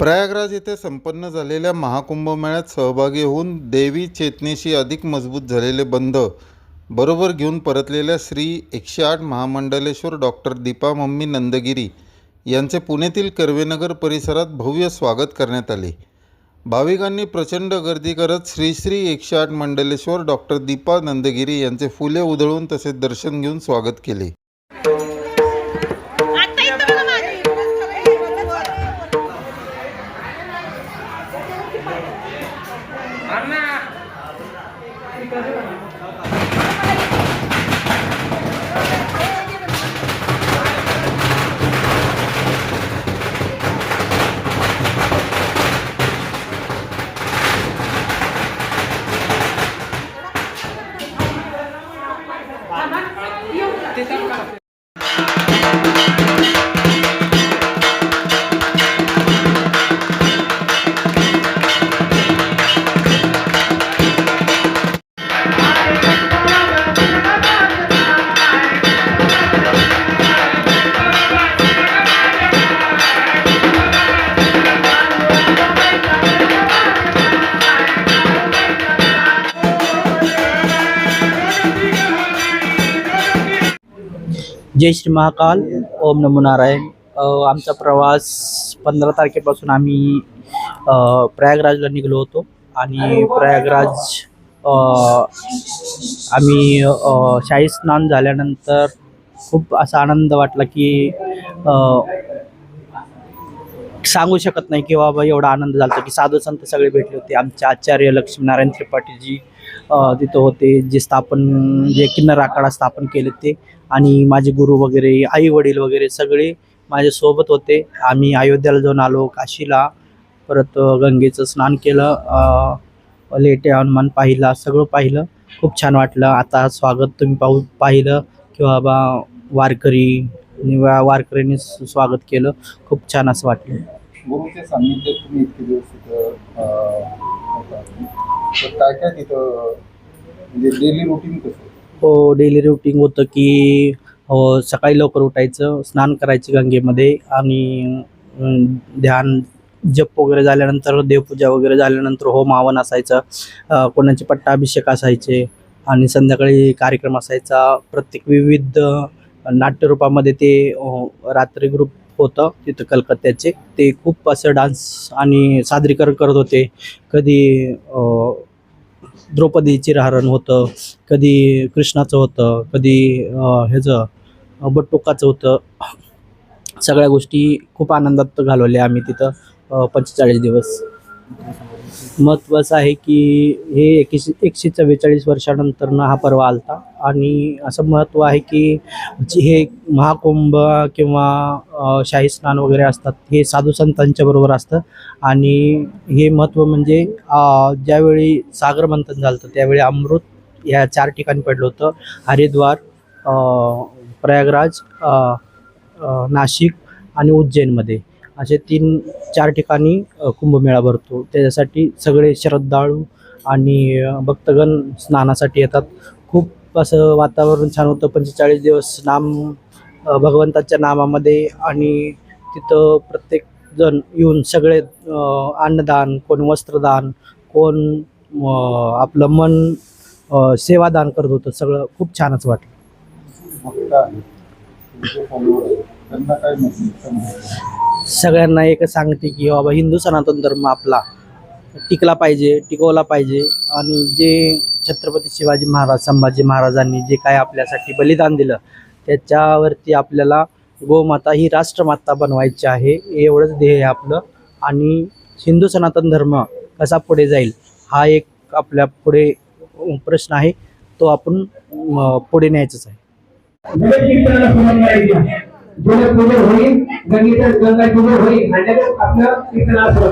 प्रयागराज येथे संपन्न झालेल्या महाकुंभमेळ्यात सहभागी होऊन देवी चेतनेशी अधिक मजबूत झालेले बंध बरोबर घेऊन परतलेल्या श्री एकशे आठ महामंडलेश्वर डॉक्टर दीपा मम्मी नंदगिरी यांचे पुण्यातील कर्वेनगर परिसरात भव्य स्वागत करण्यात आले. भाविकांनी प्रचंड गर्दी करत श्री श्री एकशे आठ मंडलेश्वर डॉक्टर दीपा नंदगिरी यांचे फुले उधळून तसेच दर्शन घेऊन स्वागत केले. Tetap जय श्री महाकाल. ओम नमो नारायण. आमचा प्रवास पंधरा तारखेपासून आम्ही प्रयागराजला निघलो होतो. आणि प्रयागराज आम्ही शाही स्नान झाल्यानंतर खूप असा आनंद वाटला की सांगू शकत नाही की बाबा एवढा आनंद झाला की साधू संत सगळे भेटले होते. आमचे आचार्य लक्ष्मीनारायण त्रिपाठीजी तिथं होते जे स्थापन जे किन्नर आखाडा स्थापन केले ते आणि माझे गुरु वगैरे आई वडील वगैरे सगळे माझ्यासोबत होते. आम्ही अयोध्याला जाऊन आलो काशीला. परत गंगेचं स्नान केलं लेटे हनुमान पाहिला सगळं पाहिलं. खूप छान वाटलं. आता स्वागत तुम्ही पाहू पाहिलं की बाबा वारकरी वारकऱ्यांनी स्वागत केलं. खूप छान असं वाटलं. गुरुचे सान्निध्यात तुम्ही इतके दिवस तिथं होता. तर काय काय तिथं म्हणजे डेली रुटीन कसं हो डेली रुटीन होतं की हो सकाळी लवकर उठायचं स्नान करायचं गंगेमध्ये आणि अं, ध्यान जप वगैरे झाल्यानंतर देवपूजा वगैरे झाल्यानंतर होम हवन असायचं अं, कोणाचे पट्टाभिषेक असायचे आणि संध्याकाळी कार्यक्रम असायचा प्रत्येक विविध नाट्यरूपामध्ये ते रात्री ग्रुप होतं तिथं कलकत्त्याचे. ते खूप असं डान्स आणि सादरीकरण करत होते. कधी अं, द्रौपदीचे होतं कधी कृष्णाचं होतं कधी ह्याचं अं, बटुकाचं होतं. सगळ्या गोष्टी खूप आनंदात घालवल्या आम्ही तिथं पंचेचाळीस दिवस. महत्त्वाचं आहे की हे एकशे एकशे चव्वेचाळीस वर्षानंतरनं हा पर्व आलता. आणि असं महत्त्व आहे की जे हे महाकुंभ किंवा शाही स्नान वगैरे असतात हे साधू संतांच्या बरोबर असतं. आणि हे महत्त्व म्हणजे ज्यावेळी सागर मंथन झालं होतं त्यावेळी अमृत या चार ठिकाणी पडलं होतं. हरिद्वार प्रयागराज नाशिक आणि उज्जैनमध्ये. असे तीन चार ठिकाणी कुंभमेळा भरतो. त्याच्यासाठी सगळे श्रद्धाळू आणि भक्तगण स्नानासाठी येतात. खूप असं वातावरण छान होतं. पंचेचाळीस दिवस नाम भगवंताच्या नामामध्ये आणि तिथं प्रत्येक जण येऊन सगळे अन्नदान कोण वस्त्रदान कोण आपलं मन सेवादान करत होतं. सगळं खूप छानच वाटलं. त्यांना काय सगळ्यांना एकच सांगते की बाबा हिंदू सनातन धर्म आपला टिकला पाहिजे टिकवला पाहिजे. आणि जे छत्रपती शिवाजी महाराज संभाजी महाराजांनी जे काय आपल्यासाठी बलिदान दिलं त्याच्यावरती आपल्याला गोमाता ही राष्ट्रमाता बनवायची आहे एवढंच ध्येय आहे आपलं. आणि हिंदू सनातन धर्म कसा पुढे जाईल हा एक आपल्या पुढे प्रश्न आहे. तो आपण पुढे न्यायचाच आहे. जलपूजन होईल गंगेचं गंगा पूजन होईल. आणि आपलं कीर्तनाला असं